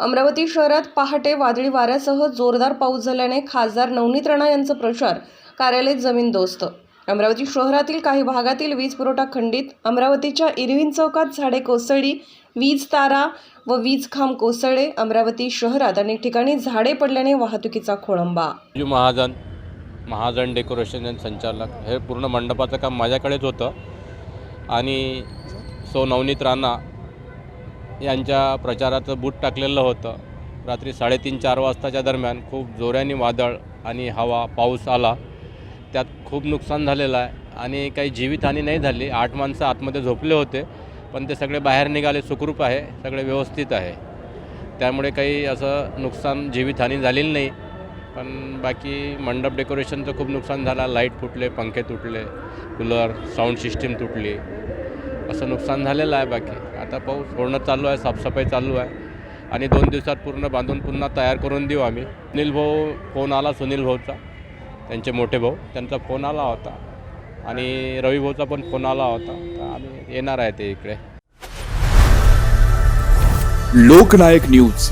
अमरावती शहरात पहाटे वादळी वाऱ्यासह जोरदार पाऊस झाल्याने खासदार नवनीत राणा यांचं प्रचार कार्यालय जमीनदोस्त अमरावती शहरातील काही भागातील वीज पुरवठा खंडित अमरावतीच्या इरविन चौकात झाडे कोसळली वीज तारा व वीज खांब कोसळले. अमरावती शहरात अनेक ठिकाणी झाडे पडल्याने वाहतुकीचा खोळंबा. महाजन महाजन डेकोरेशन अँड संचालक हे पूर्ण मंडपाचं काम माझ्याकडेच होतं. आणि सो नवनीत राणा यांच्या प्रचाराचं बूट टाकलेलं होतं. रात्री साडेतीन चार वाजताच्या दरम्यान खूप जोऱ्याने वादळ आणि हवा पाऊस आला. त्यात खूप नुकसान झालेलं आहे आणि काही जीवितहानी नाही झाली. आठ माणसं आतमध्ये झोपले होते पण ते सगळे बाहेर निघाले. सुखरूप आहे सगळे व्यवस्थित आहे. त्यामुळे काही असं नुकसान जीवितहानी झालेली नाही. पण बाकी मंडप डेकोरेशनचं खूप नुकसान झालं. लाइट फुटले पंखे तुटले कूलर साऊंड सिस्टीम तुटली. असं नुकसान झालेलं आहे बाकी. आता पाऊस सोडणं चालू आहे साफसफाई चालू आहे. आणि दोन दिवसात पूर्ण बांधून पुन्हा तयार करून देऊ आम्ही. सुनील भाऊ फोन आला सुनील भाऊचा. त्यांचे मोठे भाऊ. त्यांचा फोन आला होता. आणि रवी भाऊचा पण फोन आला होता. तर आम्ही येणार आहे ते इकडे. लोकनायक न्यूज.